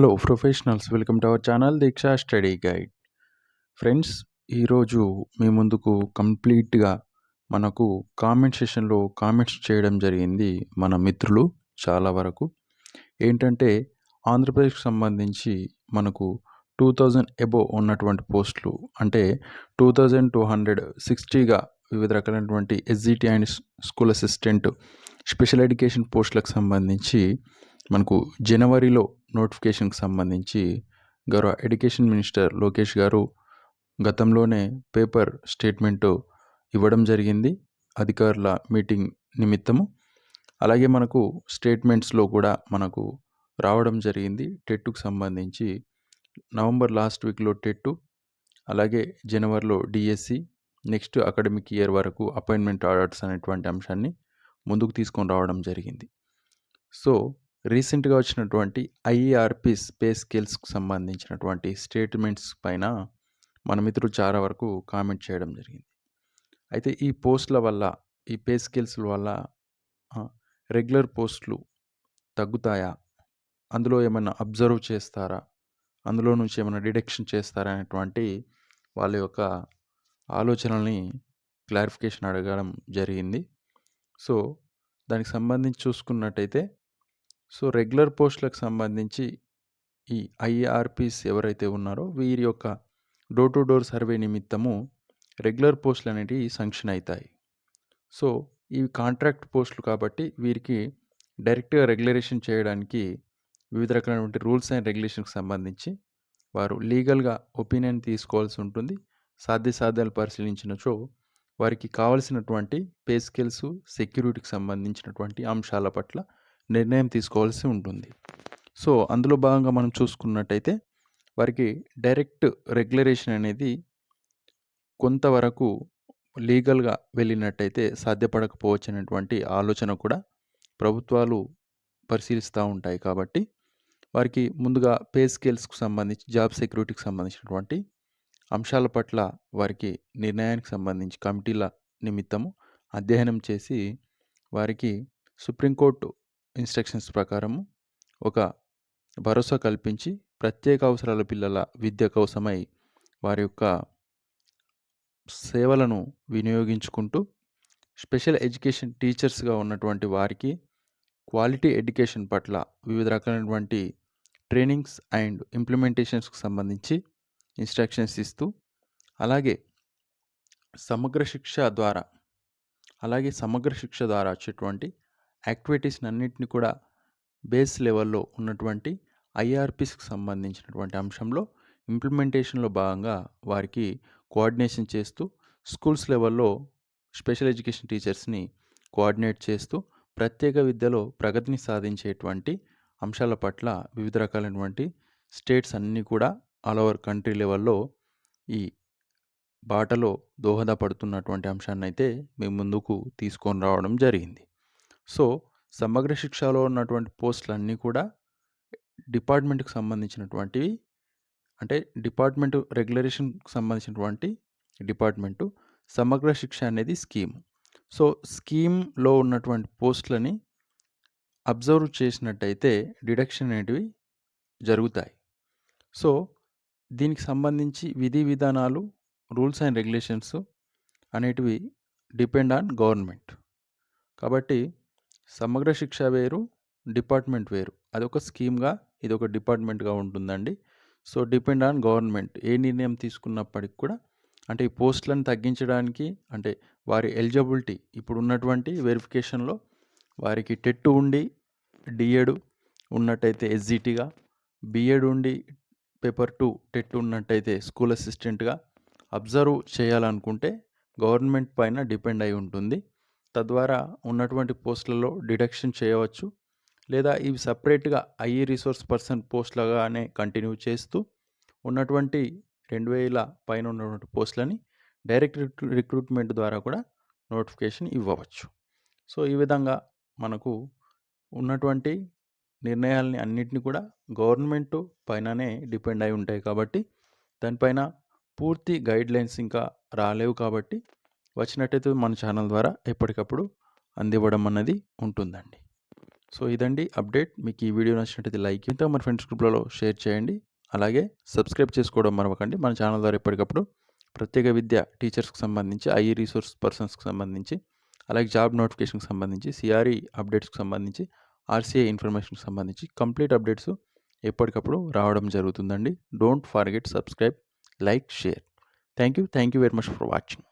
Hello professionals welcome to our channel Deeksha study guide. Friends ఈరోజు మీ ముందుకు కంప్లీట్గా మనకు కామెంట్ సెషన్లో కామెంట్స్ చేయడం జరిగింది మన మిత్రులు చాలా వరకు. ఏంటంటే ఆంధ్రప్రదేశ్కి సంబంధించి మనకు టూ థౌజండ్ ఎబో ఉన్నటువంటి పోస్టులు అంటే టూ థౌజండ్ టూ హండ్రెడ్ సిక్స్టీగా వివిధ రకాలైనటువంటి SGT and school assistant special education పోస్టులకు సంబంధించి మనకు జనవరిలో నోటిఫికేషన్కి సంబంధించి గౌరవ ఎడ్యుకేషన్ మినిస్టర్ లోకేష్ గారు గతంలోనే పేపర్ స్టేట్మెంట్ ఇవ్వడం జరిగింది అధికారుల మీటింగ్ నిమిత్తము. అలాగే మనకు స్టేట్మెంట్స్లో కూడా మనకు రావడం జరిగింది. టెట్టుకు సంబంధించి నవంబర్ లాస్ట్ వీక్లో టెట్టు అలాగే జనవరిలో డిఎస్సి నెక్స్ట్ అకాడమిక్ ఇయర్ వరకు అపాయింట్మెంట్ ఆర్డర్స్ అనేటువంటి అంశాన్ని ముందుకు తీసుకొని రావడం జరిగింది. సో రీసెంట్గా వచ్చినటువంటి ఐఆర్పి పే స్కేల్స్కు సంబంధించినటువంటి స్టేట్మెంట్స్ పైన మన మిత్రులు చాలా వరకు కామెంట్ చేయడం జరిగింది. అయితే ఈ పోస్టుల వల్ల ఈ పే స్కేల్స్ వల్ల రెగ్యులర్ పోస్టులు తగ్గుతాయా? అందులో ఏమైనా అబ్జర్వ్ చేస్తారా? అందులో నుంచి ఏమైనా డిడక్షన్ చేస్తారా? అనేటువంటి వాళ్ళ యొక్క ఆలోచనల్ని క్లారిఫికేషన్ అడగడం జరిగింది. సో దానికి సంబంధించి చూసుకున్నట్టయితే సో రెగ్యులర్ పోస్టులకు సంబంధించి ఈ ఐఆర్పీస్ ఎవరైతే ఉన్నారో వీరి యొక్క డోర్ టు డోర్ సర్వే నిమిత్తము రెగ్యులర్ పోస్టులు అనేటివి సంక్షన్ అవుతాయి సో ఇవి కాంట్రాక్ట్ పోస్టులు కాబట్టి వీరికి డైరెక్ట్గా రెగ్యులరేషన్ చేయడానికి వివిధ రకాలైనటువంటి రూల్స్ అండ్ రెగ్యులేషన్కి సంబంధించి వారు లీగల్గా ఒపీనియన్ తీసుకోవాల్సి ఉంటుంది. సాధ్య సాధ్యాలు పరిశీలించినచో వారికి కావలసినటువంటి పే స్కిల్స్ సెక్యూరిటీకి సంబంధించినటువంటి అంశాల పట్ల నిర్ణయం తీసుకోవాల్సి ఉంటుంది. సో అందులో భాగంగా మనం చూసుకున్నట్టయితే వారికి డైరెక్ట్ రెగ్యులరేషన్ అనేది కొంతవరకు లీగల్గా వెళ్ళినట్టయితే సాధ్యపడకపోవచ్చు అనేటువంటి ఆలోచన కూడా ప్రభుత్వాలు పరిశీలిస్తూ ఉంటాయి కాబట్టి వారికి ముందుగా పే స్కేల్స్కు సంబంధించి జాబ్ సెక్యూరిటీకి సంబంధించినటువంటి అంశాల పట్ల వారికి నిర్ణయానికి సంబంధించి కమిటీల నిమిత్తము అధ్యయనం చేసి వారికి సుప్రీంకోర్టు ఇన్స్ట్రక్షన్స్ ప్రకారము ఒక భరోసా కల్పించి ప్రత్యేక అవసరాల పిల్లల విద్య కోసమై వారి యొక్క సేవలను వినియోగించుకుంటూ స్పెషల్ ఎడ్యుకేషన్ టీచర్స్గా ఉన్నటువంటి వారికి క్వాలిటీ ఎడ్యుకేషన్ పట్ల వివిధ రకాలైనటువంటి ట్రైనింగ్స్ అండ్ ఇంప్లిమెంటేషన్స్కి సంబంధించి ఇన్స్ట్రక్షన్స్ ఇస్తూ అలాగే సమగ్ర శిక్ష ద్వారా అలాగే సమగ్ర శిక్ష ద్వారా వచ్చేటువంటి యాక్టివిటీస్ని అన్నింటిని కూడా బేస్ లెవెల్లో ఉన్నటువంటి ఐఆర్పిస్కి సంబంధించినటువంటి అంశంలో ఇంప్లిమెంటేషన్లో భాగంగా వారికి కోఆర్డినేషన్ చేస్తూ స్కూల్స్ లెవెల్లో స్పెషల్ ఎడ్యుకేషన్ టీచర్స్ని కోఆర్డినేట్ చేస్తూ ప్రత్యేక విద్యలో ప్రగతిని సాధించేటువంటి అంశాల పట్ల వివిధ రకాలైనటువంటి స్టేట్స్ అన్నీ కూడా ఆల్ ఓవర్ కంట్రీ లెవెల్లో ఈ బాటలో దోహదపడుతున్నటువంటి అంశాన్ని అయితే మేము ముందుకు తీసుకొని రావడం జరిగింది. సో సమగ్ర శిక్షలో ఉన్నటువంటి పోస్టులన్నీ కూడా డిపార్ట్మెంట్కి సంబంధించినటువంటివి అంటే డిపార్ట్మెంట్ రెగ్యులరేషన్కి సంబంధించినటువంటి డిపార్ట్మెంటు సమగ్ర శిక్ష అనేది స్కీమ్. సో స్కీమ్లో ఉన్నటువంటి పోస్టులని అబ్జర్వ్ చేసినట్టయితే డిడక్షన్ అనేటివి జరుగుతాయి. సో దీనికి సంబంధించి విధి విధానాలు రూల్స్ అండ్ రెగ్యులేషన్స్ అనేటివి డిపెండ్ ఆన్ గవర్నమెంట్. కాబట్టి సమగ్ర శిక్ష వేరు డిపార్ట్మెంట్ వేరు. అదొక స్కీమ్గా ఇది ఒక డిపార్ట్మెంట్గా ఉంటుందండి. So depend on government. ఏ నిర్ణయం తీసుకున్నప్పటికి కూడా అంటే ఈ పోస్టులను తగ్గించడానికి అంటే వారి ఎలిజిబిలిటీ ఇప్పుడు ఉన్నటువంటి వెరిఫికేషన్లో వారికి టెట్ ఉండి డిఎడ్ ఉన్నట్టయితే ఎస్జిటిగా బిఎడ్ ఉండి పేపర్ టూ టెట్ ఉన్నట్టయితే స్కూల్ అసిస్టెంట్గా అబ్జర్వ్ చేయాలనుకుంటే గవర్నమెంట్ పైన డిపెండ్ అయి ఉంటుంది. తద్వారా ఉన్నటువంటి పోస్టులలో డిడక్షన్ చేయవచ్చు లేదా ఇవి సపరేట్గా ఐఈ రిసోర్స్ పర్సన్ పోస్టులగానే కంటిన్యూ చేస్తూ ఉన్నటువంటి రెండు వేల పైన ఉన్నటువంటి పోస్టులని డైరెక్ట్ రిక్రూట్మెంట్ ద్వారా కూడా నోటిఫికేషన్ ఇవ్వవచ్చు. సో ఈ విధంగా మనకు ఉన్నటువంటి నిర్ణయాలని అన్నింటినీ కూడా గవర్నమెంట్ పైననే డిపెండ్ అయి ఉంటాయి కాబట్టి దానిపైన పూర్తి గైడ్లైన్స్ ఇంకా రాలేవు కాబట్టి వచ్చినట్టయితే మన ఛానల్ ద్వారా ఎప్పటికప్పుడు అందివ్వడం అన్నది ఉంటుందండి. సో ఇదండి అప్డేట్. మీకు ఈ వీడియో నచ్చినట్టయితే లైక్ ఇంకా మన ఫ్రెండ్స్ గ్రూప్లలో షేర్ చేయండి. అలాగే సబ్స్క్రైబ్ చేసుకోవడం మరవకండి. మన ఛానల్ ద్వారా ఎప్పటికప్పుడు ప్రత్యేక విద్య టీచర్స్కి సంబంధించి ఐఈ రీసోర్స్ పర్సన్స్కి సంబంధించి అలాగే జాబ్ నోటిఫికేషన్కి సంబంధించి సిఆర్ఈ అప్డేట్స్కి సంబంధించి ఆర్సీఐ ఇన్ఫర్మేషన్కి సంబంధించి కంప్లీట్ అప్డేట్స్ ఎప్పటికప్పుడు రావడం జరుగుతుందండి. Don't forget subscribe like share. Thank you thank you very much for watching.